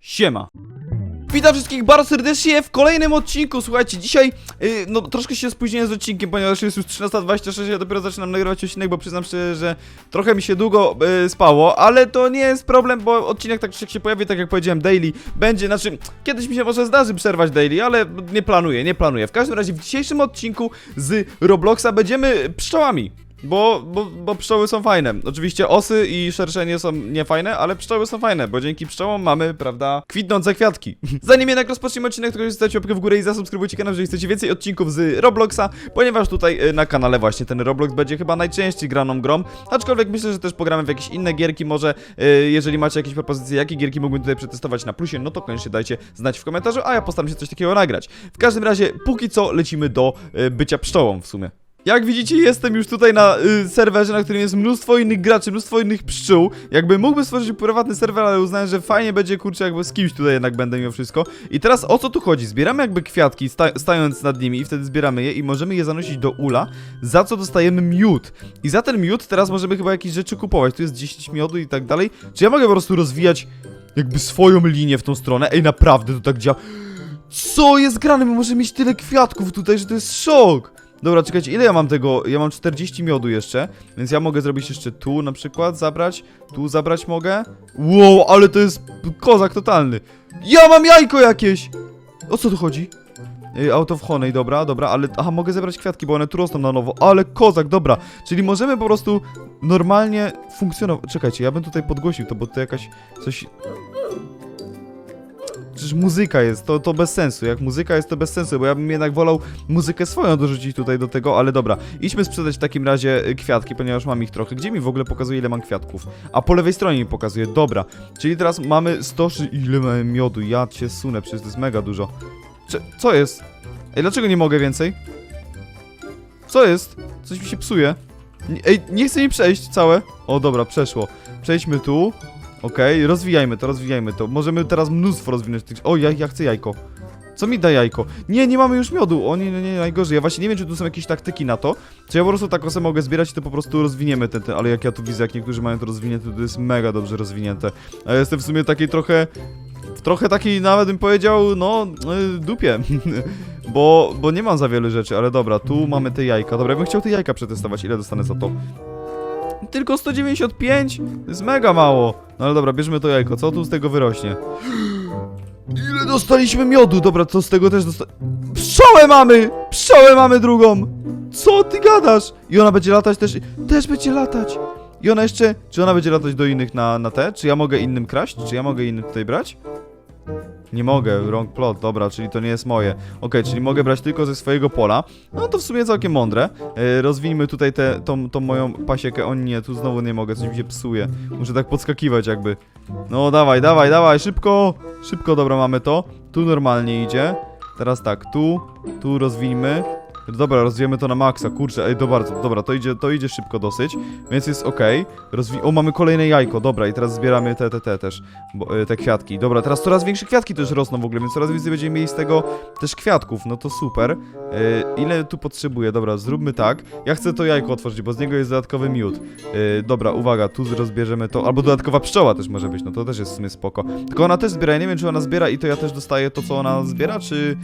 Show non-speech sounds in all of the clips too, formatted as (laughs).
Siema. Witam wszystkich bardzo serdecznie w kolejnym odcinku. Słuchajcie, dzisiaj yy, no troszkę się spóźniłem z odcinkiem, ponieważ jest już 13.26, ja dopiero zaczynam nagrywać odcinek, bo przyznam szczerze, że trochę mi się długo yy, spało, ale to nie jest problem, bo odcinek tak jak się pojawi, tak jak powiedziałem, daily będzie, znaczy kiedyś mi się może zdarzy przerwać daily, ale nie planuję, nie planuję. W każdym razie w dzisiejszym odcinku z Robloxa będziemy pszczołami. Bo, bo, bo pszczoły są fajne. Oczywiście osy i szerszenie są niefajne, ale pszczoły są fajne, bo dzięki pszczołom mamy, prawda, kwitnące kwiatki. (laughs) Zanim jednak rozpoczniemy odcinek, to zostawcie łapkę w górę i zasubskrybujcie kanał, jeżeli chcecie więcej odcinków z Robloxa, ponieważ tutaj y, na kanale właśnie ten Roblox będzie chyba najczęściej graną grą, aczkolwiek myślę, że też pogramy w jakieś inne gierki, może y, jeżeli macie jakieś propozycje, jakie gierki mógłbym tutaj przetestować na plusie, no to koniecznie dajcie znać w komentarzu, a ja postaram się coś takiego nagrać. W każdym razie, póki co lecimy do y, bycia pszczołą w sumie. Jak widzicie, jestem już tutaj na y, serwerze, na którym jest mnóstwo innych graczy, mnóstwo innych pszczół. Jakby mógłbym stworzyć prywatny serwer, ale uznałem, że fajnie będzie, kurczę, jakby z kimś tutaj jednak będę mimo wszystko. I teraz o co tu chodzi? Zbieramy jakby kwiatki, sta stając nad nimi i wtedy zbieramy je i możemy je zanosić do ula, za co dostajemy miód. I za ten miód teraz możemy chyba jakieś rzeczy kupować. Tu jest 10 miodu i tak dalej. Czy ja mogę po prostu rozwijać jakby swoją linię w tą stronę? Ej, naprawdę to tak działa. Co jest grane? My możemy mieć tyle kwiatków tutaj, że to jest szok. Dobra, czekajcie, ile ja mam tego? Ja mam 40 miodu jeszcze, więc ja mogę zrobić jeszcze tu na przykład, zabrać, tu zabrać mogę. Wow, ale to jest kozak totalny. Ja mam jajko jakieś! O co tu chodzi? Out of dobra, dobra, ale aha, mogę zebrać kwiatki, bo one tu rosną na nowo, ale kozak, dobra, czyli możemy po prostu normalnie funkcjonować. Czekajcie, ja bym tutaj podgłosił to, bo to jakaś coś Przecież muzyka jest, to, to bez sensu. Jak muzyka jest, to bez sensu, bo ja bym jednak wolał muzykę swoją dorzucić tutaj do tego, ale dobra. Idźmy sprzedać w takim razie y, kwiatki, ponieważ mam ich trochę. Gdzie mi w ogóle pokazuje, ile mam kwiatków? A po lewej stronie mi pokazuje, dobra. Czyli teraz mamy 100... Ile mamy miodu? Ja cię sunę, przecież to jest mega dużo. Co jest? Ej, dlaczego nie mogę więcej? Co jest? Coś mi się psuje. Ej, nie chce mi przejść całe. O, dobra, przeszło. Przejdźmy tu. Okej, rozwijajmy to, rozwijajmy to. Możemy teraz mnóstwo rozwinąć tych... O, ja, ja chcę jajko. Co mi da jajko? Nie, nie mamy już miodu. O nie, nie, nie, najgorzej. Ja właśnie nie wiem, czy tu są jakieś taktyki na to. Czy ja po prostu tak osę mogę zbierać i to po prostu rozwiniemy ten, ten. Ale jak ja tu widzę, jak niektórzy mają to rozwinięte, to jest mega dobrze rozwinięte. A ja jestem w sumie takiej trochę... W trochę takiej nawet bym powiedział, no, y, dupie. (laughs) bo, bo nie mam za wiele rzeczy, ale dobra, tu mamy te jajka. Dobra, ja bym chciał te jajka przetestować. Ile dostanę za to? Tylko 195? To jest mega mało. No ale dobra, bierzmy to jajko. Co tu z tego wyrośnie? Ile dostaliśmy miodu? Dobra, co z tego też dosta... Pszczołę mamy! Pszczołę mamy drugą! Co ty gadasz? I ona będzie latać też... Też będzie latać! I ona jeszcze... Czy ona będzie latać do innych na, na te? Czy ja mogę innym kraść? Czy ja mogę innym tutaj brać? Nie mogę, wrong plot, dobra, czyli to nie jest moje. Okej, czyli mogę brać tylko ze swojego pola. No to w sumie całkiem mądre. E, rozwijmy tutaj tę tą, tą moją pasiekę. O nie, tu znowu nie mogę, coś mi się psuje. Muszę tak podskakiwać jakby. No dawaj, dawaj, dawaj, szybko! Szybko, dobra, mamy to. Tu normalnie idzie. Teraz tak, tu, tu rozwijmy. Dobra, rozwijemy to na maksa, kurczę, ej, to bardzo, dobra, to idzie, to idzie szybko dosyć, więc jest okej. Rozwi... O, mamy kolejne jajko, dobra, i teraz zbieramy te, te, te też, bo, e, te kwiatki. Dobra, teraz coraz większe kwiatki też rosną w ogóle, więc coraz więcej będziemy mieli z tego też kwiatków, no to super. E, ile tu potrzebuję? Dobra, zróbmy tak. Ja chcę to jajko otworzyć, bo z niego jest dodatkowy miód. E, dobra, uwaga, tu rozbierzemy to, albo dodatkowa pszczoła też może być, no to też jest w sumie spoko. Tylko ona też zbiera, ja nie wiem, czy ona zbiera i to ja też dostaję to, co ona zbiera, czy...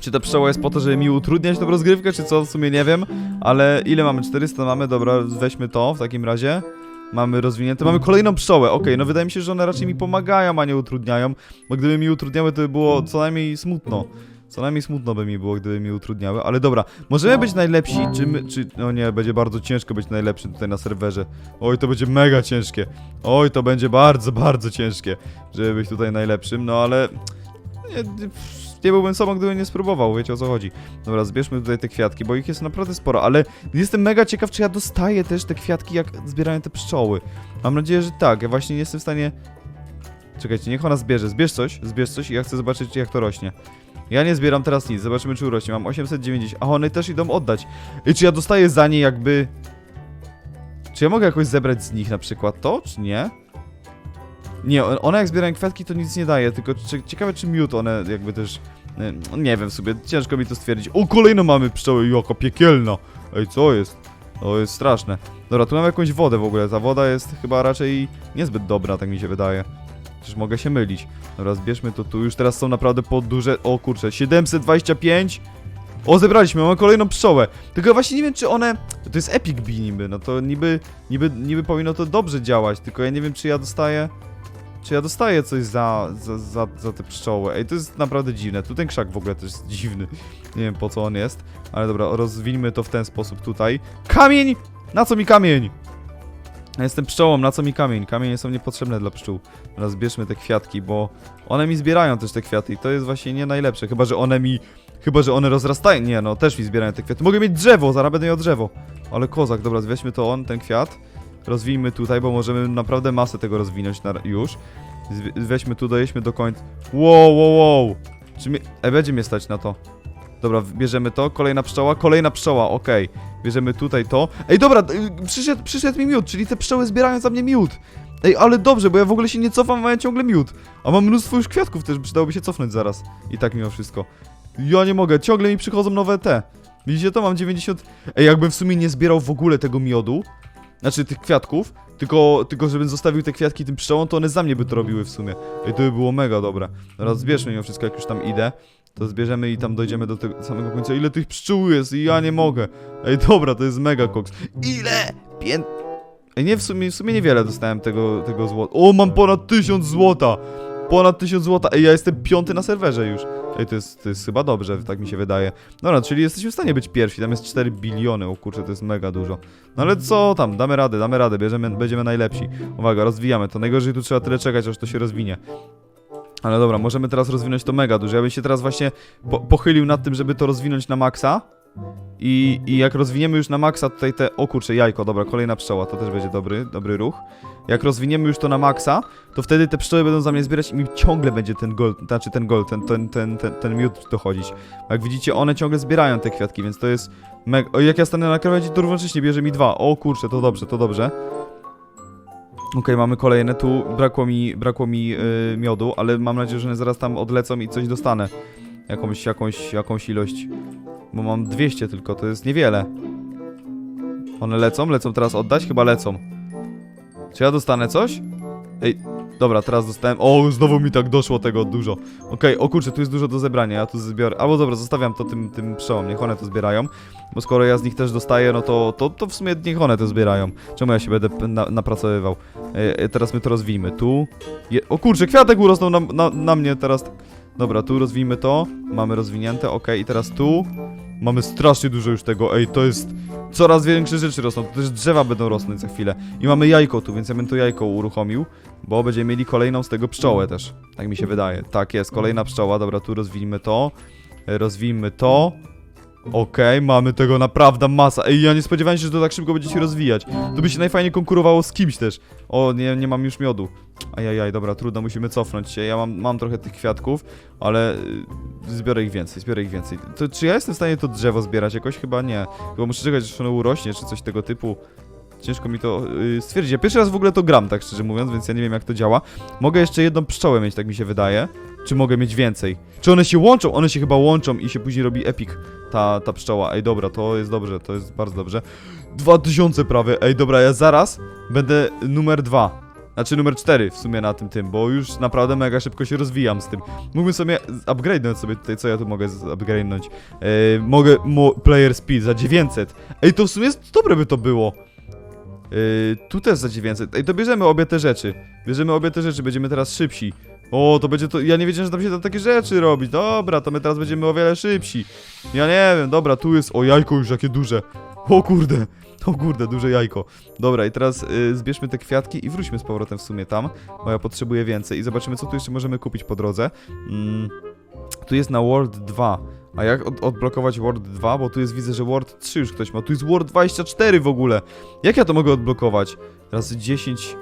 Czy ta pszczoła jest po to, żeby mi utrudniać tą rozgrywkę, czy co? W sumie nie wiem, ale ile mamy? 400 mamy, dobra, weźmy to w takim razie. Mamy rozwinięte, mamy kolejną pszczołę, okej, no wydaje mi się, że one raczej mi pomagają, a nie utrudniają, bo gdyby mi utrudniały, to by było co najmniej smutno. Co najmniej smutno by mi było, gdyby mi utrudniały, ale dobra, możemy być najlepsi, czy my, czy, no nie, będzie bardzo ciężko być najlepszym tutaj na serwerze. Oj, to będzie mega ciężkie. Oj, to będzie bardzo, bardzo ciężkie, żeby być tutaj najlepszym, no ale... Nie, byłbym sobą, gdybym nie spróbował, wiecie o co chodzi. Dobra, zbierzmy tutaj te kwiatki, bo ich jest naprawdę sporo, ale jestem mega ciekaw, czy ja dostaję też te kwiatki, jak zbierają te pszczoły. Mam nadzieję, że tak, ja właśnie nie jestem w stanie... Czekajcie, niech ona zbierze, zbierz coś, zbierz coś i ja chcę zobaczyć, jak to rośnie. Ja nie zbieram teraz nic, zobaczymy, czy urośnie. Mam 890, a one też idą oddać. I czy ja dostaję za nie jakby... Czy ja mogę jakoś zebrać z nich na przykład to, czy nie? Nie, one jak zbierają kwiatki to nic nie daje, tylko ciekawe czy miód one jakby też... no Nie wiem sobie, ciężko mi to stwierdzić. O, kolejną mamy pszczołę, jaka piekielna! Ej, co jest? To jest straszne. Dobra, tu mamy jakąś wodę w ogóle, ta woda jest chyba raczej niezbyt dobra, tak mi się wydaje. Chociaż mogę się mylić. Dobra, zbierzmy to tu. Już teraz są naprawdę po duże... O kurczę, 725. O, zebraliśmy, mamy kolejną pszczołę. Tylko właśnie nie wiem, czy one... To jest Epic Bee niby, no to niby, niby, niby powinno to dobrze działać, tylko ja nie wiem, czy ja dostaję... Czy ja dostaję coś za, za, za, za te pszczoły? Ej, to jest naprawdę dziwne. Tu ten krzak w ogóle też jest dziwny. Nie wiem, po co on jest. Ale dobra, rozwiniemy to w ten sposób tutaj. Kamień! Na co mi kamień? Ja jestem pszczołą, na co mi kamień? Kamienie są niepotrzebne dla pszczół. Teraz zbierzmy te kwiatki, bo one mi zbierają też te kwiaty i to jest właśnie nie najlepsze. Chyba, że one mi... Chyba, że one rozrastają. Nie, no, też mi zbierają te kwiaty. Mogę mieć drzewo, zaraz będę miał drzewo. Ale kozak, dobra, weźmy to on, ten kwiat. Rozwijmy tutaj, bo możemy naprawdę masę tego rozwinąć na, już. Weźmy tu, dojedźmy do końca. Wow, wow, wow. Czy mnie... E, będzie mnie stać na to. Dobra, bierzemy to, kolejna pszczoła, kolejna pszczoła, okej. Bierzemy tutaj to. Ej, dobra, y, przyszedł, przyszedł mi miód, czyli te pszczoły zbierają za mnie miód. Ej, ale dobrze, bo ja w ogóle się nie cofam, mają ciągle miód. A mam mnóstwo już kwiatków też, przydałoby się cofnąć zaraz. I tak mimo wszystko. Ja nie mogę, ciągle mi przychodzą nowe te. Widzicie to? Mam 90... Ej, jakbym w sumie nie zbierał w ogóle tego miodu, znaczy tych kwiatków, tylko, tylko żebym zostawił te kwiatki tym pszczołom, to one za mnie by to robiły w sumie. Ej, to by było mega dobre. Teraz zbierzmy mimo wszystko, jak już tam idę. To zbierzemy i tam dojdziemy do tego samego końca. Ile tych pszczół jest i ja nie mogę. Ej, dobra, to jest mega koks. Ile? Pię... Ej, nie, w sumie, w sumie niewiele dostałem tego, tego złota. O, mam ponad 1000 złota! Ponad 1000 złota. Ej, ja jestem piąty na serwerze już. Ej, to jest, to jest chyba dobrze, tak mi się wydaje. Dobra, czyli jesteśmy w stanie być pierwsi. Tam jest 4 biliony. O kurczę, to jest mega dużo. No ale co tam? Damy radę, damy radę. Bierzemy, będziemy najlepsi. Uwaga, rozwijamy to. Najgorzej tu trzeba tyle czekać, aż to się rozwinie. Ale dobra, możemy teraz rozwinąć to mega dużo. Ja bym się teraz właśnie po pochylił nad tym, żeby to rozwinąć na maksa. I, I jak rozwiniemy już na maksa tutaj te... O kurczę, jajko, dobra, kolejna pszczoła, to też będzie dobry, dobry ruch. Jak rozwiniemy już to na maksa, to wtedy te pszczoły będą za mnie zbierać i mi ciągle będzie ten gold, znaczy ten gold, ten, ten, ten, ten, ten miód dochodzić. Jak widzicie, one ciągle zbierają te kwiatki, więc to jest mega... O, jak ja stanę na krawędzi, to równocześnie bierze mi dwa. O kurczę, to dobrze, to dobrze. Okej, mamy kolejne. Tu brakło mi, brakło mi yy, miodu, ale mam nadzieję, że one zaraz tam odlecą i coś dostanę. Jakąś, jakąś, jakąś ilość. Bo mam 200 tylko, to jest niewiele. One lecą? Lecą teraz oddać? Chyba lecą. Czy ja dostanę coś? Ej, dobra, teraz dostałem. O, znowu mi tak doszło tego dużo. Okej, o kurczę, tu jest dużo do zebrania, ja tu zbiorę. Albo dobra, zostawiam to tym, tym pszczołom, niech one to zbierają. Bo skoro ja z nich też dostaję, no to, to, to w sumie niech one to zbierają. Czemu ja się będę na, napracowywał? E, e, teraz my to rozwijmy. Tu. Je, o kurczę, kwiatek urosnął na, na, na mnie teraz. Dobra, tu rozwijmy to. Mamy rozwinięte, ok. I teraz tu. Mamy strasznie dużo już tego. Ej, to jest. Coraz większe rzeczy rosną. To też drzewa będą rosnąć za chwilę. I mamy jajko tu, więc ja bym to jajko uruchomił. Bo będziemy mieli kolejną z tego pszczołę też. Tak mi się wydaje. Tak jest, kolejna pszczoła. Dobra, tu rozwijmy to. Rozwijmy to. Okej, mamy tego naprawdę masa. Ej, ja nie spodziewałem się, że to tak szybko będzie się rozwijać. To by się najfajniej konkurowało z kimś też. O, nie, nie mam już miodu. Ajajaj, dobra, trudno, musimy cofnąć się. Ja mam, mam trochę tych kwiatków, ale y, zbiorę ich więcej, zbiorę ich więcej. To, czy ja jestem w stanie to drzewo zbierać jakoś? Chyba nie. Chyba muszę czekać, aż ono urośnie, czy coś tego typu. Ciężko mi to y, stwierdzić. Ja pierwszy raz w ogóle to gram, tak szczerze mówiąc, więc ja nie wiem jak to działa. Mogę jeszcze jedną pszczołę mieć, tak mi się wydaje. Czy mogę mieć więcej? Czy one się łączą? One się chyba łączą i się później robi epic ta, ta pszczoła. Ej, dobra, to jest dobrze, to jest bardzo dobrze. 2000 prawie. Ej, dobra, ja zaraz będę numer dwa. Znaczy numer 4 w sumie na tym tym, bo już naprawdę mega szybko się rozwijam z tym. Mógłbym sobie upgrade'nąć sobie tutaj, co ja tu mogę upgrade'nąć. Mogę mo player speed za 900. Ej, to w sumie dobre by to było. Yy, tu też za 900. Ej, to bierzemy obie te rzeczy. Bierzemy obie te rzeczy, będziemy teraz szybsi. O, to będzie to. Ja nie wiedziałem, że tam się da takie rzeczy robić. Dobra, to my teraz będziemy o wiele szybsi. Ja nie wiem, dobra, tu jest. O, jajko już jakie duże. O kurde. O kurde, duże jajko. Dobra, i teraz y, zbierzmy te kwiatki i wróćmy z powrotem w sumie tam, bo ja potrzebuję więcej. I zobaczymy, co tu jeszcze możemy kupić po drodze. Mm, tu jest na World 2. A jak od odblokować World 2? Bo tu jest, widzę, że World 3 już ktoś ma. Tu jest World 24 w ogóle. Jak ja to mogę odblokować? Razy 10...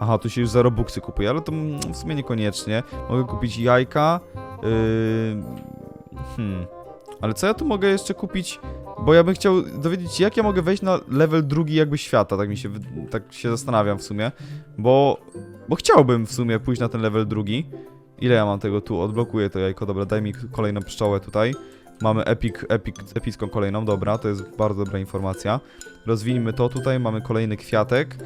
Aha, tu się już za Robuxy kupuje, ale to w sumie niekoniecznie. Mogę kupić jajka. Yy... Hmm. Ale co ja tu mogę jeszcze kupić? Bo ja bym chciał dowiedzieć jak ja mogę wejść na level drugi jakby świata, tak mi się, tak się zastanawiam w sumie. Bo, bo chciałbym w sumie pójść na ten level drugi. Ile ja mam tego tu? Odblokuję to jajko, dobra, daj mi kolejną pszczołę tutaj. Mamy epic, epic, epicką kolejną, dobra, to jest bardzo dobra informacja. Rozwijmy to tutaj, mamy kolejny kwiatek.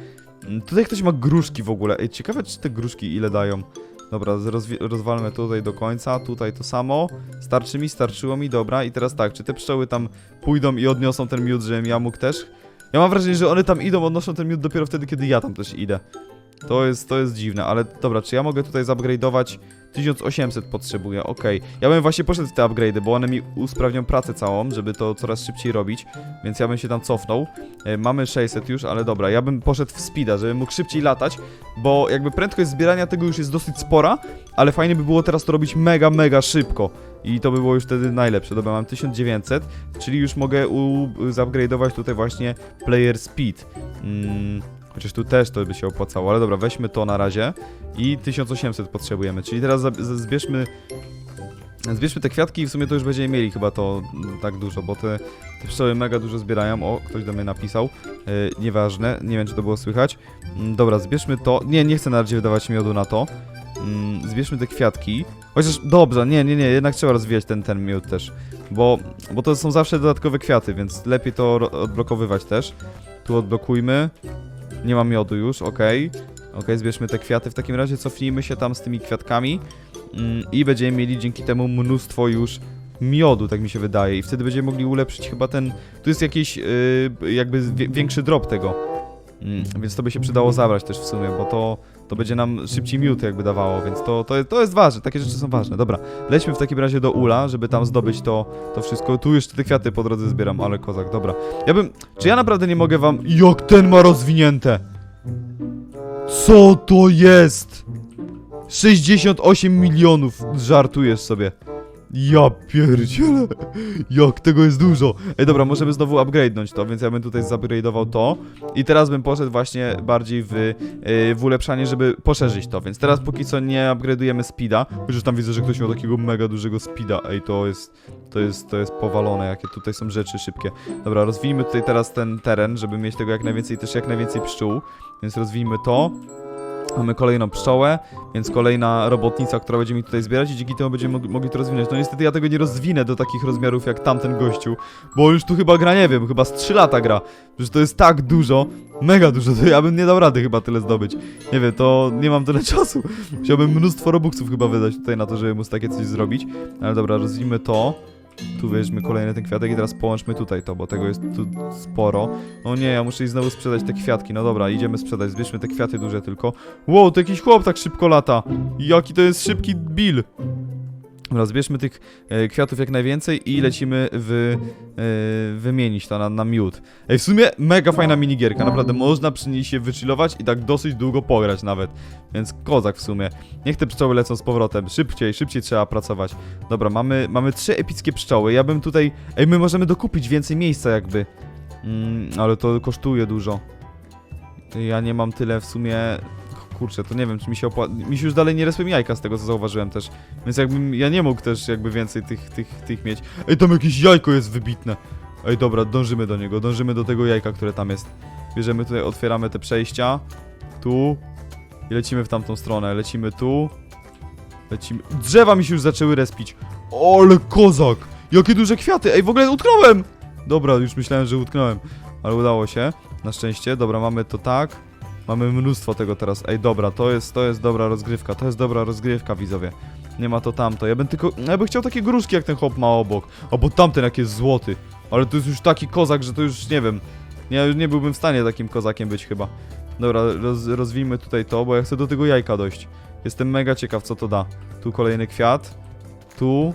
Tutaj ktoś ma gruszki w ogóle. Ej, ciekawe czy te gruszki ile dają. Dobra, rozwalmy tutaj do końca, tutaj to samo. Starczy mi, starczyło mi, dobra. I teraz tak, czy te pszczoły tam pójdą i odniosą ten miód, żebym ja mógł też? Ja mam wrażenie, że one tam idą, odnoszą ten miód dopiero wtedy, kiedy ja tam też idę. To jest, to jest dziwne, ale dobra, czy ja mogę tutaj zupgrade'ować 1800 potrzebuję, okej. Ja bym właśnie poszedł w te upgrade'y, bo one mi usprawnią pracę całą, żeby to coraz szybciej robić, więc ja bym się tam cofnął. E, mamy 600 już, ale dobra, ja bym poszedł w speeda, żebym mógł szybciej latać, bo jakby prędkość zbierania tego już jest dosyć spora, ale fajnie by było teraz to robić mega, mega szybko. I to by było już wtedy najlepsze. Dobra, mam 1900, czyli już mogę zupgrade'ować tutaj właśnie player speed. Mm, chociaż tu też to by się opłacało, ale dobra, weźmy to na razie. I 1800 potrzebujemy, czyli teraz zbierzmy... Zbierzmy te kwiatki i w sumie to już będziemy mieli chyba to mm, tak dużo, bo te, te pszczoły mega dużo zbierają. O, ktoś do mnie napisał. Yy, nieważne, nie wiem czy to było słychać. Mm, dobra, zbierzmy to. Nie, nie chcę na razie wydawać miodu na to. Mm, zbierzmy te kwiatki. Chociaż dobrze, nie, nie, nie, jednak trzeba rozwijać ten, ten miód też. Bo, bo to są zawsze dodatkowe kwiaty, więc lepiej to odblokowywać też. Tu odblokujmy. Nie ma miodu już, okej. Okej, zbierzmy te kwiaty. W takim razie cofnijmy się tam z tymi kwiatkami. Mm, I będziemy mieli dzięki temu mnóstwo już miodu, tak mi się wydaje. I wtedy będziemy mogli ulepszyć chyba ten... Tu jest jakiś yy, jakby większy drop tego. Mm, więc to by się przydało zabrać też w sumie, bo to, to będzie nam szybciej miód jakby dawało, więc to, to, to jest ważne, takie rzeczy są ważne. Dobra, lećmy w takim razie do Ula, żeby tam zdobyć to, to wszystko. Tu jeszcze te kwiaty po drodze zbieram, ale kozak, dobra. Ja bym... Czy ja naprawdę nie mogę wam... Jak ten ma rozwinięte! Co to jest? 68 milionów, żartujesz sobie. Ja pierdzielę, jak tego jest dużo. Ej, dobra, możemy znowu upgrade'nąć to, więc ja bym tutaj zupgrade'ował to. I teraz bym poszedł właśnie bardziej w, yy, w ulepszanie, żeby poszerzyć to. Więc teraz póki co nie upgrade'ujemy speeda. Chociaż tam widzę, że ktoś miał takiego mega dużego speeda. Ej, to jest, to jest, to jest powalone, jakie tutaj są rzeczy szybkie. Dobra, rozwijmy tutaj teraz ten teren, żeby mieć tego jak najwięcej, też jak najwięcej pszczół. Więc rozwijmy to. Mamy kolejną pszczołę, więc kolejna robotnica, która będzie mi tutaj zbierać i dzięki temu będziemy mogli, to rozwinąć. No niestety ja tego nie rozwinę do takich rozmiarów jak tamten gościu, bo już tu chyba gra, nie wiem, chyba z 3 lata gra. Że to jest tak dużo, mega dużo, to ja bym nie dał rady chyba tyle zdobyć. Nie wiem, to nie mam tyle czasu. Musiałbym mnóstwo robuxów chyba wydać tutaj na to, żeby móc takie coś zrobić. Ale dobra, rozwijmy to. Tu weźmy kolejny ten kwiatek i teraz połączmy tutaj to, bo tego jest tu sporo. O nie, ja muszę iść znowu sprzedać te kwiatki. No dobra, idziemy sprzedać. Zbierzmy te kwiaty duże tylko. Wow, to jakiś chłop tak szybko lata. Jaki to jest szybki Bill. Dobra, zbierzmy tych e, kwiatów jak najwięcej i lecimy w, e, wymienić to na, na miód. Ej, w sumie mega fajna minigierka, naprawdę można przy niej się wychillować i tak dosyć długo pograć nawet. Więc kozak w sumie. Niech te pszczoły lecą z powrotem. Szybciej, szybciej trzeba pracować. Dobra, mamy, mamy trzy epickie pszczoły. Ja bym tutaj... Ej, my możemy dokupić więcej miejsca jakby. Mm, ale to kosztuje dużo. Ja nie mam tyle w sumie... Kurczę, to nie wiem, czy mi się opłaca... Mi się już dalej nie resły jajka z tego, co zauważyłem też. Więc jakbym... Ja nie mógł też jakby więcej tych, tych, tych mieć. Ej, tam jakieś jajko jest wybitne. Ej, dobra, dążymy do niego. Dążymy do tego jajka, które tam jest. Bierzemy tutaj, otwieramy te przejścia. Tu. I lecimy w tamtą stronę. Lecimy tu. Lecimy... Drzewa mi się już zaczęły respić. Ale kozak! Jakie duże kwiaty! Ej, w ogóle utknąłem! Dobra, już myślałem, że utknąłem. Ale udało się. Na szczęście. Dobra, mamy to tak. Mamy mnóstwo tego teraz. Ej, dobra, to jest, to jest dobra rozgrywka. To jest dobra rozgrywka, widzowie. Nie ma to tamto. Ja bym tylko... Ja bym chciał takie gruszki, jak ten hop ma obok. O, bo tamten jak jest złoty. Ale to jest już taki kozak, że to już nie wiem. Ja już nie byłbym w stanie takim kozakiem być chyba. Dobra, roz, rozwijmy tutaj to, bo ja chcę do tego jajka dojść. Jestem mega ciekaw, co to da. Tu kolejny kwiat. Tu.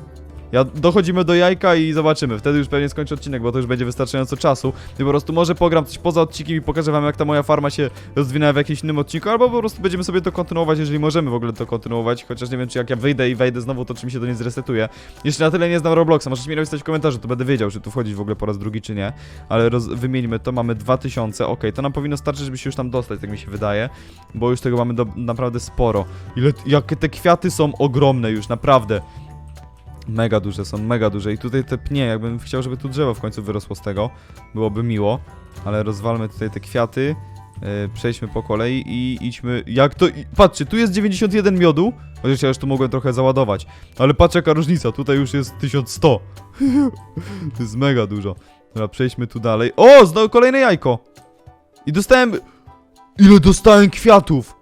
Ja dochodzimy do jajka i zobaczymy. Wtedy już pewnie skończę odcinek, bo to już będzie wystarczająco czasu. I po prostu może pogram coś poza odcinkiem i pokażę wam, jak ta moja farma się rozwinęła w jakimś innym odcinku, albo po prostu będziemy sobie to kontynuować, jeżeli możemy w ogóle to kontynuować. Chociaż nie wiem, czy jak ja wyjdę i wejdę znowu, to czy mi się to nie zresetuje. Jeśli na tyle nie znam Robloxa, możecie mi napisać w komentarzu, to będę wiedział, czy tu wchodzić w ogóle po raz drugi, czy nie. Ale roz... wymieńmy to, mamy 2000, ok, to nam powinno starczyć, żeby się już tam dostać, tak mi się wydaje. Bo już tego mamy do... naprawdę sporo. Ile... Jakie te kwiaty są ogromne już, naprawdę. Mega duże, są mega duże. I tutaj te pnie, jakbym chciał, żeby tu drzewo w końcu wyrosło z tego, byłoby miło, ale rozwalmy tutaj te kwiaty, yy, przejdźmy po kolei i idźmy, jak to, patrzcie, tu jest 91 miodu, chociaż ja już tu mogłem trochę załadować, ale patrz jaka różnica, tutaj już jest 1100, (laughs) to jest mega dużo, dobra, przejdźmy tu dalej, o, znowu kolejne jajko. I dostałem, ile dostałem kwiatów,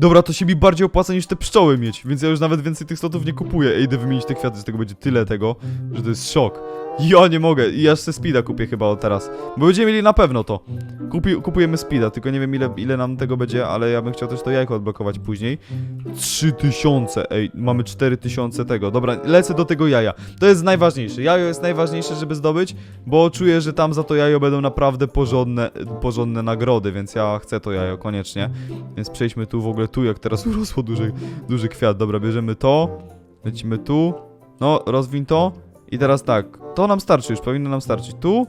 Dobra, to się mi bardziej opłaca niż te pszczoły mieć, więc ja już nawet więcej tych slotów nie kupuję. Ej, idę wymienić te kwiaty, z tego będzie tyle tego, że to jest szok. Ja nie mogę aż se speeda kupię chyba od teraz, bo będziemy mieli na pewno to. Kupi, kupujemy speeda, tylko nie wiem ile, ile nam tego będzie, ale ja bym chciał też to jajko odblokować później. 3000, ej, mamy 4000 tego. Dobra, lecę do tego jaja. To jest najważniejsze. Jajo jest najważniejsze, żeby zdobyć, bo czuję, że tam za to jajo będą naprawdę porządne, porządne nagrody, więc ja chcę to jajo koniecznie. Więc przejdźmy tu w ogóle tu, jak teraz (laughs) urosło duży, duży kwiat. Dobra, bierzemy to, lecimy tu. No, rozwin to. I teraz tak, to nam starczy już, powinno nam starczyć. Tu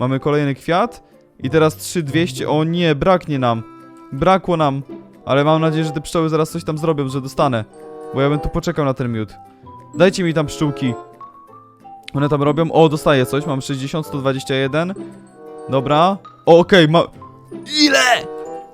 mamy kolejny kwiat i teraz 3200. O nie, braknie nam. Brakło nam. Ale mam nadzieję, że te pszczoły zaraz coś tam zrobią, że dostanę. Bo ja bym tu poczekał na ten miód. Dajcie mi tam pszczółki. One tam robią. O, dostaję coś. Mam 60, 121. Dobra. O, okej, ma... Ile?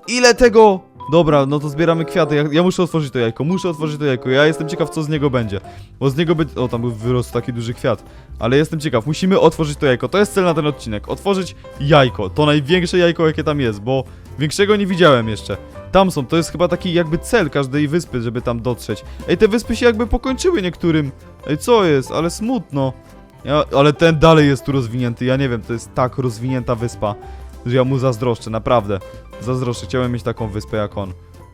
Ile tego? Dobra, no to zbieramy kwiaty. Ja, ja muszę otworzyć to jajko. Muszę otworzyć to jajko. Ja jestem ciekaw, co z niego będzie. Bo z niego będzie... O, tam wyrósł taki duży kwiat. Ale jestem ciekaw. Musimy otworzyć to jajko. To jest cel na ten odcinek. Otworzyć jajko. To największe jajko, jakie tam jest, bo większego nie widziałem jeszcze. Tam są, to jest chyba taki jakby cel każdej wyspy, żeby tam dotrzeć. Ej, te wyspy się jakby pokończyły niektórym. Ej, co jest? Ale smutno. Ja, ale ten dalej jest tu rozwinięty, ja nie wiem, to jest tak rozwinięta wyspa, że ja mu zazdroszczę, naprawdę. Zazdroszczę, chciałem mieć taką wyspę jak on.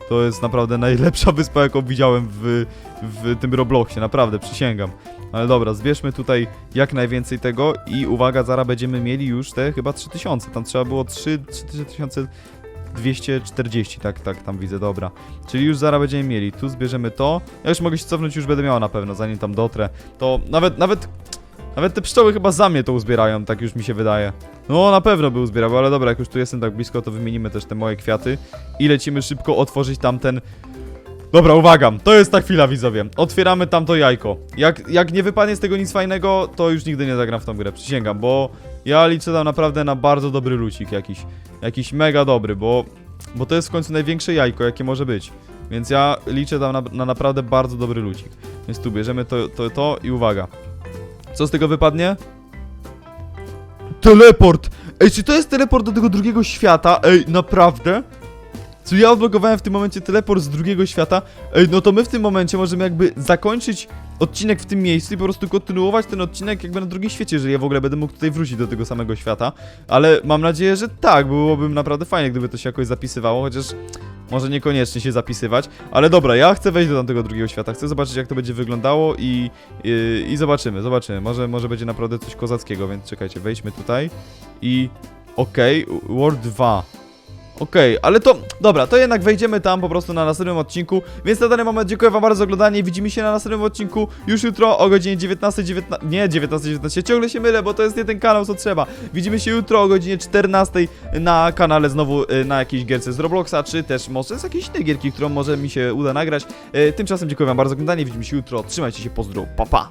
To jest naprawdę najlepsza (laughs) wyspa, jaką widziałem w, w tym Robloxie, naprawdę, przysięgam. Ale dobra, zbierzmy tutaj jak najwięcej tego i uwaga, zaraz będziemy mieli już te chyba 3000, tam trzeba było 3, 3240, tak, tak, tam widzę, dobra. Czyli już zaraz będziemy mieli, tu zbierzemy to, ja już mogę się cofnąć, już będę miał na pewno, zanim tam dotrę. To nawet, nawet, nawet te pszczoły chyba za mnie to uzbierają, tak już mi się wydaje. No, na pewno by uzbierały, ale dobra, jak już tu jestem tak blisko, to wymienimy też te moje kwiaty i lecimy szybko otworzyć tamten... Dobra, uwaga, to jest ta chwila, widzowie. Otwieramy tamto jajko. Jak, jak nie wypadnie z tego nic fajnego, to już nigdy nie zagram w tą grę, przysięgam, bo ja liczę tam naprawdę na bardzo dobry lucik jakiś. Jakiś mega dobry, bo, bo to jest w końcu największe jajko, jakie może być. Więc ja liczę tam na, na naprawdę bardzo dobry lucik. Więc tu bierzemy to, to, to i uwaga. Co z tego wypadnie? Teleport! Ej, czy to jest teleport do tego drugiego świata? Ej, naprawdę? Czy ja odblokowałem w tym momencie teleport z drugiego świata? Ej, no to my w tym momencie możemy jakby zakończyć odcinek w tym miejscu i po prostu kontynuować ten odcinek jakby na drugim świecie, jeżeli ja w ogóle będę mógł tutaj wrócić do tego samego świata. Ale mam nadzieję, że tak, byłoby naprawdę fajnie, gdyby to się jakoś zapisywało, chociaż może niekoniecznie się zapisywać. Ale dobra, ja chcę wejść do tamtego drugiego świata, chcę zobaczyć jak to będzie wyglądało i, i, i zobaczymy, zobaczymy. Może, może będzie naprawdę coś kozackiego, więc czekajcie, wejdźmy tutaj i... Okej, World 2. Okej, ale to, dobra, to jednak wejdziemy tam po prostu na następnym odcinku, więc na dany moment dziękuję wam bardzo za oglądanie widzimy się na następnym odcinku już jutro o godzinie 19, 19 nie 19, 19, ciągle się mylę, bo to jest nie ten kanał, co trzeba. Widzimy się jutro o godzinie 14 na kanale znowu y, na jakiejś gierce z Robloxa, czy też może z jakiejś innej gierki, którą może mi się uda nagrać. Y, Tymczasem dziękuję wam bardzo za oglądanie, widzimy się jutro, trzymajcie się, pozdro, pa pa!